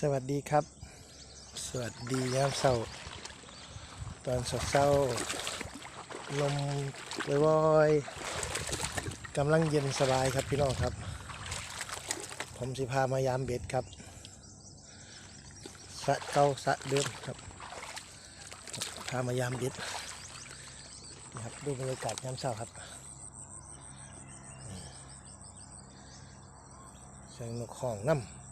สวัสดีครับ สวัสดียามเช้าตอนสดเช้าลมวอยๆกำลังเย็นสบายครับพี่น้องครับ ผมสิพามายามเบ็ดครับสะเก่าสะเดิมครับ พามายามเบ็ดครับดูบรรยากาศยามเช้าครับนี่เสียงนกห้องน้ำ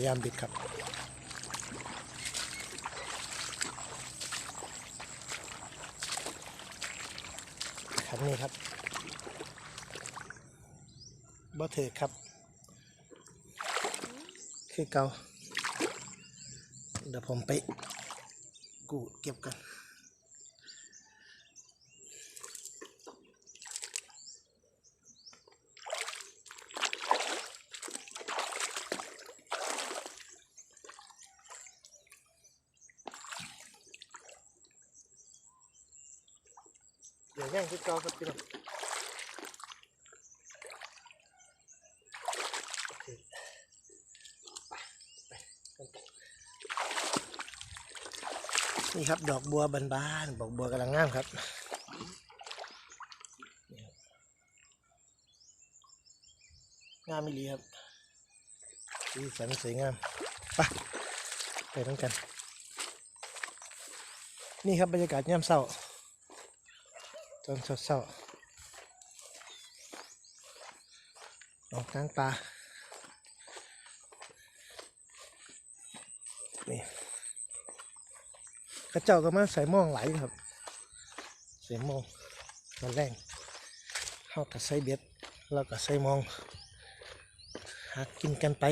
ยายามบิดครับครับนี่ครับบ่ถือครับ คือเกาเดี๋ยวผมไปกูเก็บกัน เดี๋ยวย่างคือเกาครับพี่น้องโอเคไปไปกันต่อ นี่ครับ ดอกบัวบานๆดอกบัวกำลังงามครับงามมิลีครับสีสันสวยงามไปไปทั้งกัน นี่ครับบรรยากาศยามเช้าตอนเศร้าออกกลางป่า กระเจ้าก็มาใส่มองไหลครับ ใส่มองมันแรงเขากับใส่เบ็ดแล้วก็ใส่มอง หากินกันไป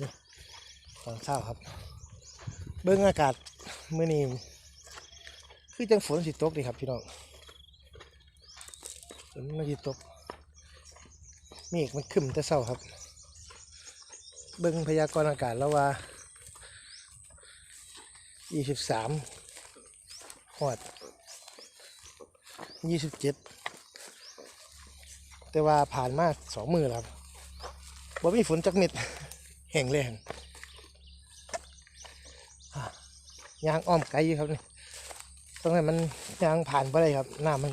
นี่ตอนเช้าครับ เบิ่งอากาศมื้อนี้คือจังฝนสิตกดีครับพี่น้องฝนมันสิตกเมฆมันขึ้นแต่เช้าครับ เบิ่งพยากรณ์อากาศแล้วว่า23ฮอด27แต่ว่าผ่านมาสองมือแล้วครับบ่มีฝนจักเม็ดแห้งแล้งยางอ้อมไกลอยู่ครับนี่ตรงนั้นมันยางผ่านไปเลยครับน้ำมัน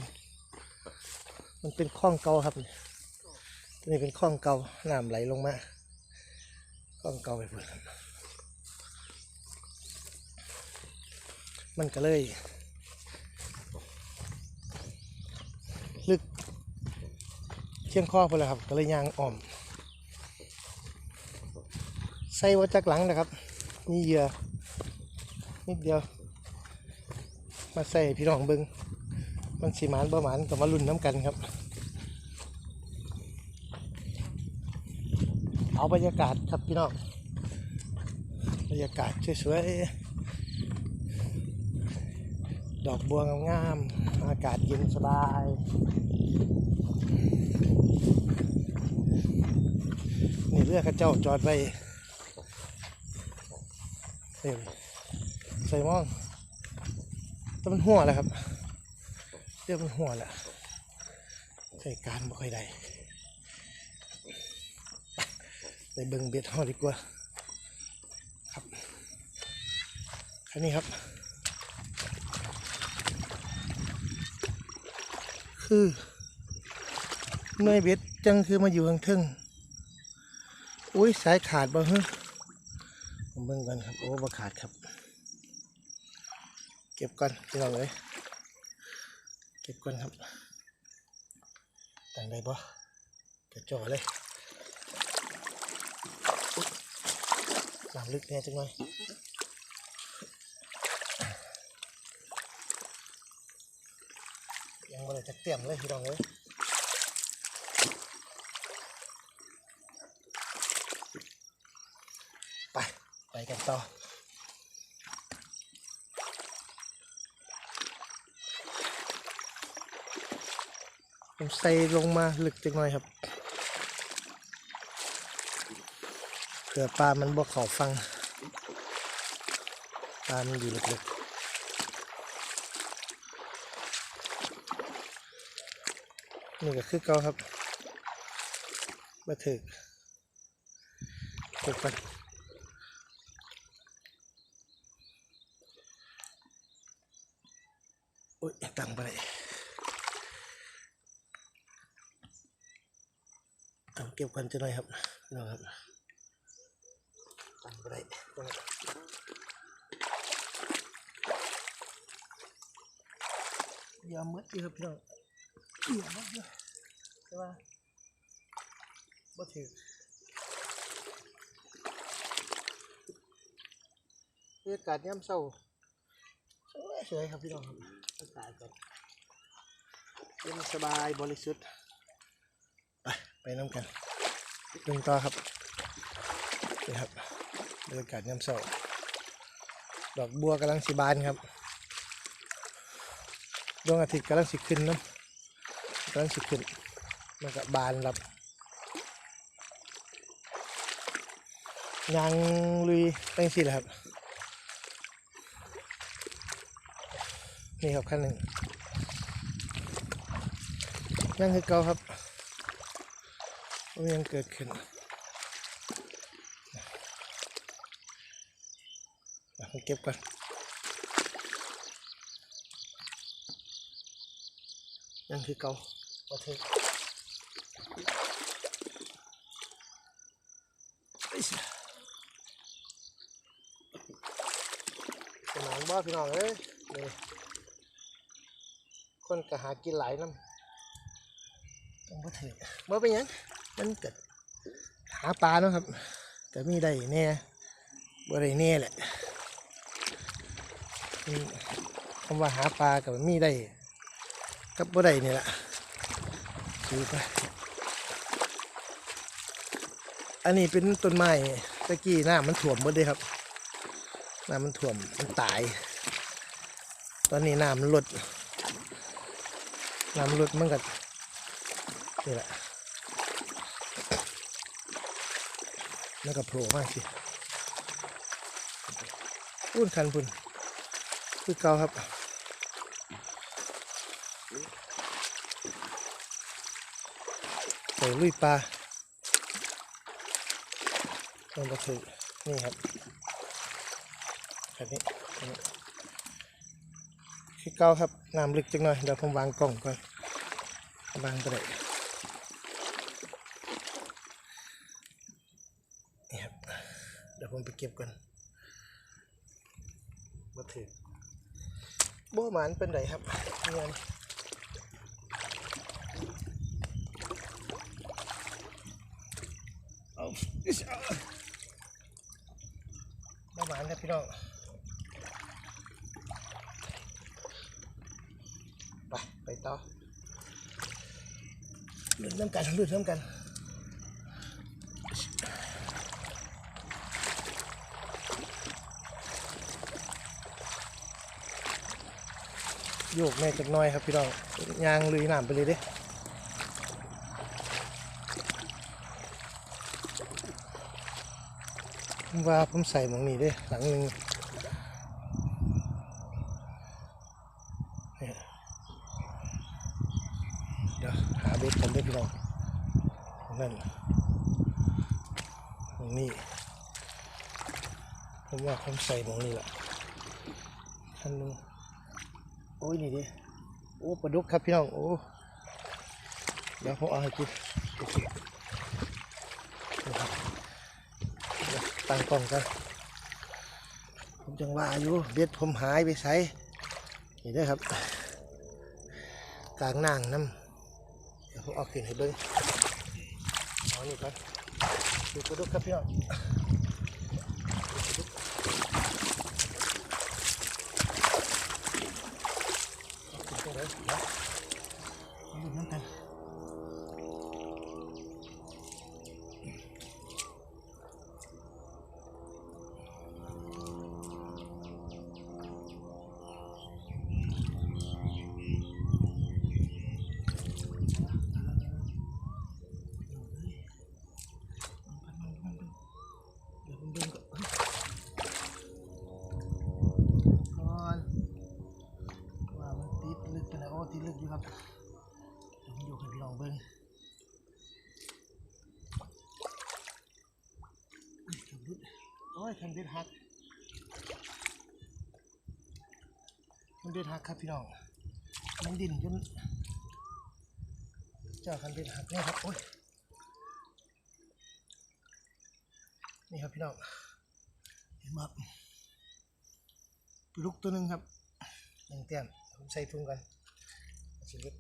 มันเป็นคลองเก่าครับนี่ตัวนี้เป็นคลองเก่าน้ำไหลลงมา คลองเก่าไปหมดครับมันก็เลย ลึกเชียงข้อไปเลยครับ ก็เลยยางอ้อม ใส่วัจักหลังนะครับ นี่เหยื่อนิดเดียว มาใส่พี่น้องเบิงมันสีหมานบ่หมานก็มาลุ่นน้ำกันครับ เอาบรรยากาศครับพี่น้องบรรยากาศสวยๆดอกบัวงามๆอากาศเย็นสบายนี่เรือเข้าเจ้าจอดไว้เต็มใส่หมองแต่มันหัวแหล้วครับเรียกมันหัวแหละใส่การบ่ค่อยได้ ไปเบิ่งเบ็ดห่อดีกว่า ครับแคันนี้ครับ คือหน่วยเบ็ดจังคือมาอยู่ข้างทึ่งอุ้ยสายขาดบ่ฮะผมเบิ่งกันครับโอ้บ่ขาดครับ เก็บก่อนพี่น้องเลยเก็บก่อนครับตั้งได้ปะจะจ่อเลย น้ำลึกแน่จังหน่อยยังไม่ได้จะเตรียมเลยพี่น้องเลยไป ไปกันต่อผมใส่ลงมาลึกจังหน่อยครับ เผื่อปลามันบ่เขาฟัง ปลามันอยู่ลึกๆนี่ก็คือเก่าครับมาถึกเก็บกันโอ้ยตังไปเลยเอาเก็บกันจะหน่อยครับนะครับ ตังไปเลยตรงนี้ยามมืดดีครับพี่น้องยามืดเยอะแต่ว่าบ่ถือเรียกาศย่ำเศร้าสวยๆครับพี่น้องครับอากาศก็เย็นสบายบริสุทธิ์ไปไปน้ำกันดึงต่อครับนี่ครับ บรรยากาศย่ำเศร้าดอกบัวกำลังสีบานครับดวงอาทิตย์กำลังสิขึ้นน้ำกำลังสิขึ้นมันก็บานรับยางลุยตั้งสิแหละครับ นี่ครับขั้นหนึ่งยังคือเก่าครับมันยังเกิดขึ้นอะผม เก็บก่อนยังคือเกาพอเถอะเอ้ยสนานบ่พี่น้องเอ้ยคนก็หากินหลายน้ำต้องบ่ถือบ่เป็นหยังมันเกิดหาปลาเนาะครับก็มีได้แน่บ่ได้แน่แหละ คำว่าหาปลากับมีได้กับบ่ได้นี่แหละดูไปอันนี้เป็นต้นไม้ตะกี้หน้ำมันถ่วมหมดเลยครับหน้ำมันถ่วมมันตาย ตอนนี้น้ำมันลดน้ำลดมันก็นี่แหละแล้วก็โผล่มากสิพุ่นคันพุ่น คือเก่าครับใส่ลุยปลาลงกระถือนี่ครับแบบนี้อันนี้คือเก่าครับน้ำลึกจังหน่อยเดี๋ยวผมวางกล่องก่อนวางไปเลยนี่ครับเดี๋ยวผมไปเก็บก่อนมาถือ บ่หมานเป็นไรครับเงินเอาอิ๊ยเอาบ่หมานครับพี่น้องไปไปต่อหลุดน้ำกันหลุดน้ำกัน โยกแม่จักน้อยครับพี่น้องยางลุยน้ำไปเลยเด้ผมว่าผมใส่หมองนี้ด้หลังหนึ่งเนี่ยเดี๋ยวหาเบ็ดกันเด้อพี่น้องนั่นหมองนี้ผมว่าผมใส่หมองนี้แหละคันนึง โอ้ยนี่ดิโอ้ปลาดุกครับพี่น้องโอ้เดี๋ยวผมเอาให้กินนี่คตั้งกล้องกันผมจังว่าอยู่เบ็ดผมหายไปใส่นี่เด้ครับกลางนางน้ำเดี๋ยวผมเอาขึ้นให้เบิ้งเอานี่ก่อนดูปลาดุกครับพี่น้อง ตร ยคันเบ็ดหักคันเบ็ดหักครับพี่น้องมันดินจนเจ้าคันเบ็ดหักเนี่ยครับโอ้ยนี่ครับพี่น้องเห็นไหมครับปลุกตัวหนึ่งครับหนึ่งแต้มผมใส่ถุงกันชีวิต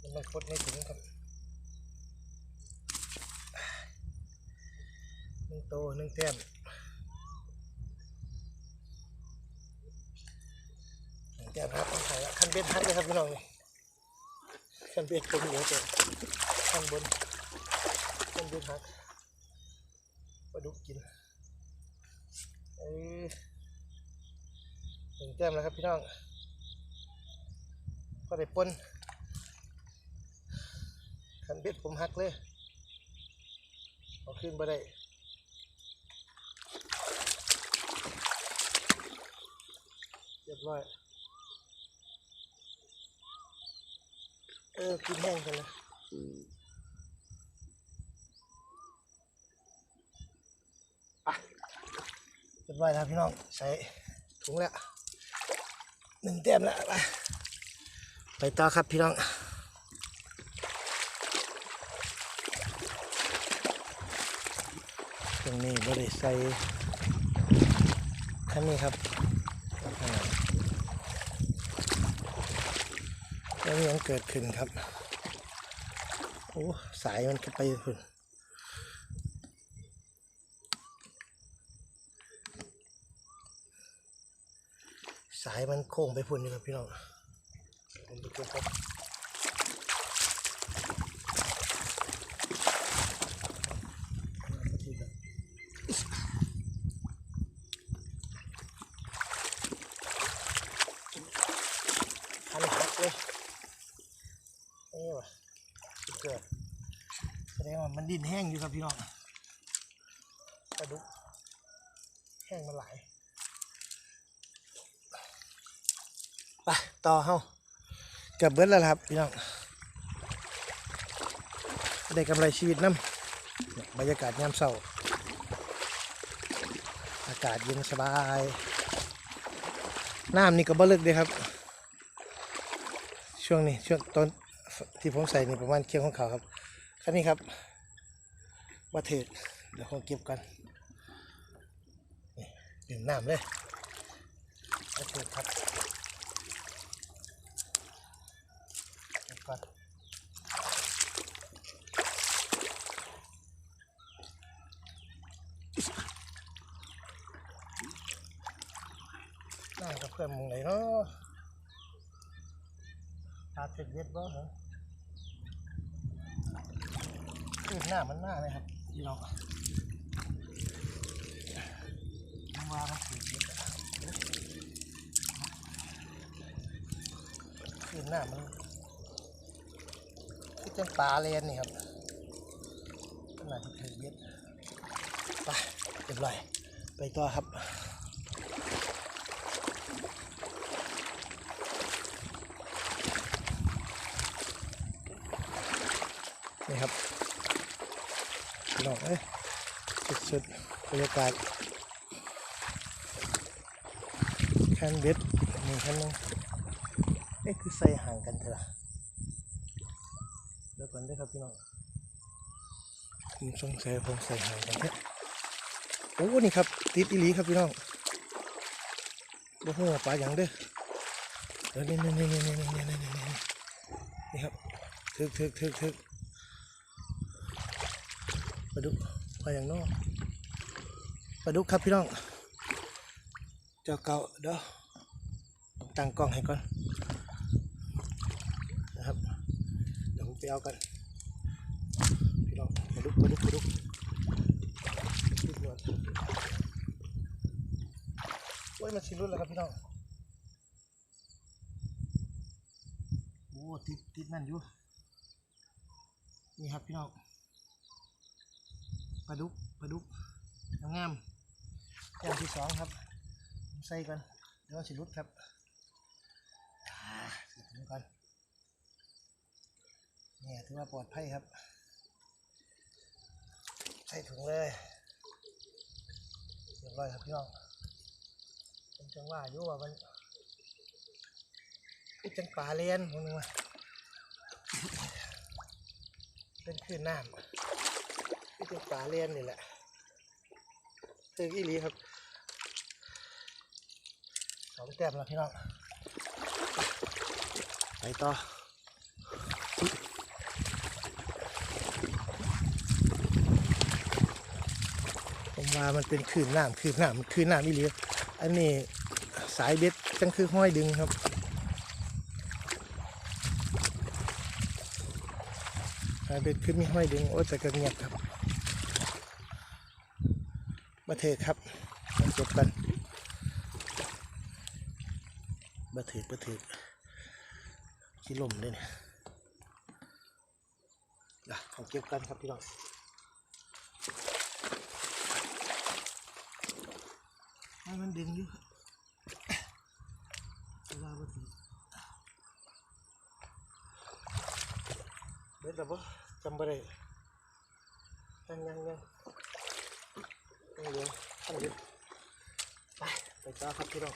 มันต้องคดในถุงครับ นึ่งโตหนึ่งแต้มหนึ่งแต้มครับต้องใส่ละคันเบ็ดฮักเลยครับพี่น้องนี่คันเบ็ดตรงหัวเจ็ข้างบนคันเบ็ดฮักปลาดุกกินเอ้ยหนึ่งแต้มแล้วครับพี่น้องก็ได้ปนคันเบ็ดผมหักเลย เอาขึ้นมาได้ รียบร้อยเออกินแห้งกันเลยอะเรียบร้อยแล้วพี่น้องใส่ถุงแล้วหนึ่งแต้มแล้วไปไปต่อครับพี่น้องตรงนี้บริใส่คันนี้ครับข้างหลัง แล้วมียังเกิดขึ้นครับโอ้สายมันขึ้นไปพุ่นสายมันโค้งไปพุ่นนี่ครับพี่น้องผมดูครับอันหักเลยนี่วะสุดเกิดแส ดินแห้งอยู่ครับพี่น้องปลาดุกแห้งมาหลายไปต่อเฮาเกือบเบิดแล้วล่ะครับพี่น้องได้กำไรชีวิตน้ำบรรยากาศยามเช้าอากาศเย็นสบายน้ำนี่ก็บ่ลึกเลยครับ ช่วงนี้ช่วงตอนที่ผมใส่นี่ประมาณเคียงของเขาครับคันนี้ครับ ว่าเถิดเดี๋ยวผมเก็บกันนี่ดื่มน้ำเลยว่าเถิดครับก่อนน่าจะเพื่อนมึงไหนเนาะตาเสร็จเย็ดบ่เหรอคือหน้ามันหน้าเลยครับ พี่น้องผมว่ามันเสร็จเยอะคือหน้ามันที่เป็นปลาเลนนี่ครับขนาดที่เคยเย็ดไปเรียบร้อยไปต่อครับนี่ครับ น้องเอ้ยสุดๆบรรยากาศแคนเบ็ดมีคันนึงเอ๊ะคือใส่ห่างกันเถอะเดี๋ยวก่อนด้วยครับพี่น้องผมสงสัยผมใส่ห่างกันแท้โอ้นี่ครับ ติดอีหลีครับพี่น้องบ่ฮู้ว่าปลาหยังเด้อเออนี่นี่นี่นี่นี่นี่นี่นี่นี่นี่ครับถึกถึกถึกถึก ลาดุกปลาอย่างน้อปลาดุกครับพี่น้อง เจ้าเก่าเด้อตั้งกล้องให้ก่อนนะครับเดี๋ยวผมไปเอากันพี่น้องมาลุกมาลุกมาลุกลุกวดโอ้ยมันชิลุดแล้วครับพี่น้องโอ้ติดติดนั่นอยู่นี่ครับพี่น้อง ปลาดุกปลาดุกงามๆอย่างที่สองครับใส่กันเดี๋ยวมันชิลุดครับอ่าใส่ถุงกันถือว่าปลอดภัยครับ ใส่ถุงเลยเรียบร้อยครับพี่น้องเป็นจังหวะอยู่ว่ามันคือจังป่าเลียนผมนึกว่าเป็นคลื่นน้ำ คือจังป่าเลียนนี่แหละคืออีหลีครับสองแต้มแล้วพี่น้องไปต่อผมว่ามันเป็นคลื่นน้ำคลื่นน้ำคลื่นน้ำอีหลีอันนี้สายเบ็ดจังคือห้อยดึงครับสายเบ็ดคือมีห้อยดึงโอ้แต่ก็เงียบครับ มาเถอะครับจบกันมาเถือมาเถือขี้ลมด้วยเนี่ยอะของเก็บกันครับพี่น้องให้มันดึงอยู่เวลาบ่ถึงเบ็ดแล้วบ่จำบ่ได้ยังยังยัง ยังเหลือขั้นเดียวไปไปต่อครับพี่น้อง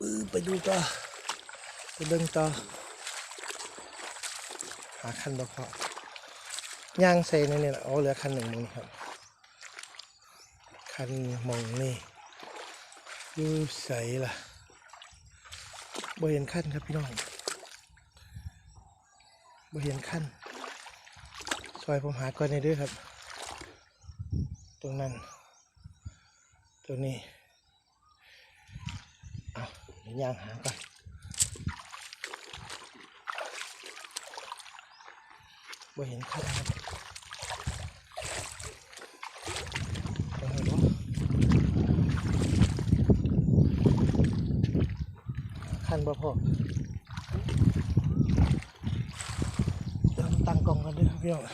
อือไปดูต่อไปเบิ่งต่อหาคันบ่พอย่างใส่ในนี่แหละอ๋อเหลือคันหนึ่งมึงครับ คันมองนี่อยู่ใสล่ะบ่เห็นขั้นครับพี่น้องบ่เห็นขั้น ซอยผมหาก่อนในอยด้วยครับ ตรงนั้น ตัวนี้เอาเดี๋ยวย่างหาก่อนบ่เห็นขั้นครับตรงไหนบ่ขั้นบ่พอเดี๋ยวตั้งกล้องกันด้วยครับพี่น้อง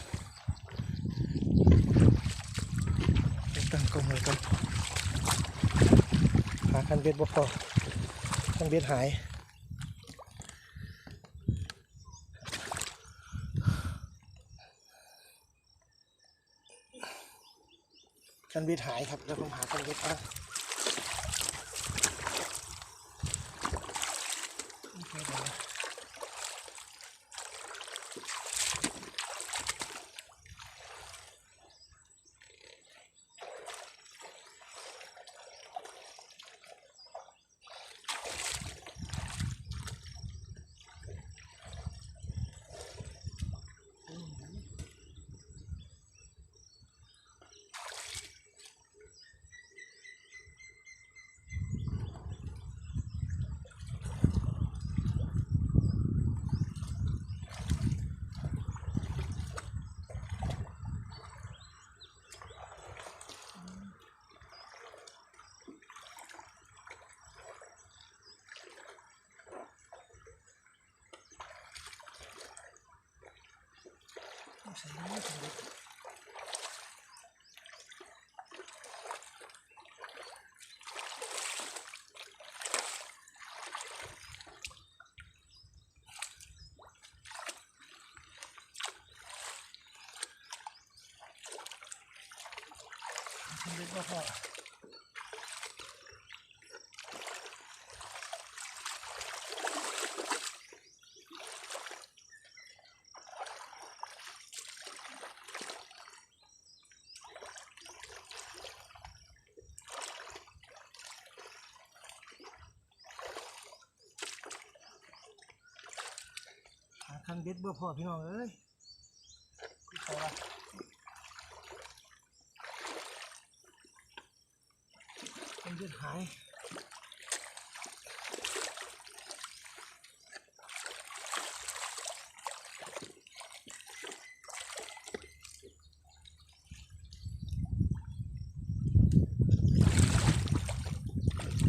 เดี๋ยวตั้ง กล้อกันหาคันเบ็ดบ่พอคันเบ็ดหายคันเบ็ดหายครับแล้วผมหาคันเบ็ดอะไเอาใส่นี่ เบ็ดคันเบ็ดบ่พอหาคันเบ็ดบ่พอพี่น้องเอ้ยคือเขาว่าคันเบ็ดหาย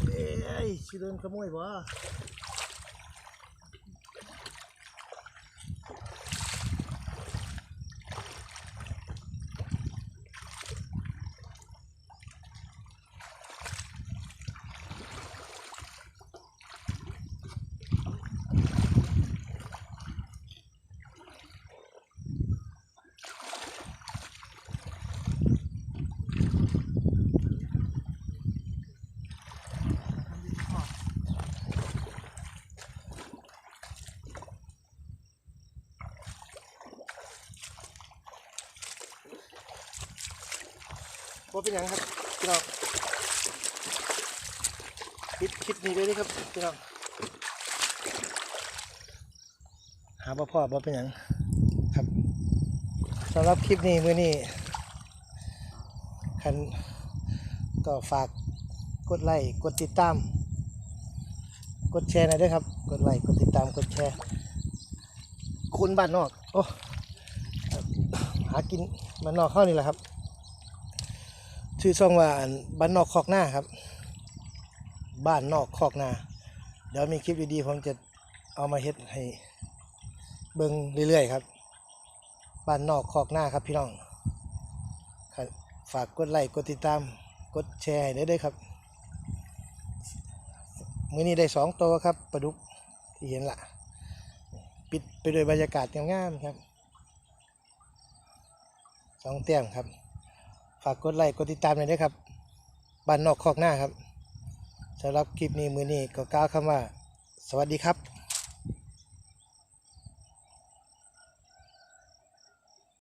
เอ้ยสิโดนขโมย บ่าเป็นยังครับพี่น้องปิดคลิปนี้เลยนะครับพี่น้องหาบ่พ่อบ่เป็นยังครับสำหรับคลิปนี้มื้อนี้คันก็ฝากกดไลค์กดติดตาม กดแชร์หน่อยด้วยครับ กดไลค์กดติดตามกดแชร์คุณบ้านนอกโอ้หากินบ้านนอกเข้านี่แหละครับ ชื่อช่องว่าบ้านนอกคอกหน้าครับ บ้านนอกคอกนาเดี๋ยวมีคลิปดีๆผมจะเอามาเฮ็ดให้เบิ่งเรื่อยๆครับ บ้านนอกคอกหน้าครับพี่น้องฝากกดไลค์กดติดตาม กดแชร์ให้ได้ด้วยครับ มื้อนี้ได้สองตัวครับปลาดุกที่เห็นละปิดไปด้วยบรรยากาศงามๆครับสองแต้มครับ ฝากกดไลค์กดติดตามหน่อยด้วยครับบ้านนอกคอกหน้าครับสำหรับคลิปนี้มือนี้ก็กล่าวคำว่า สวัสดีครับ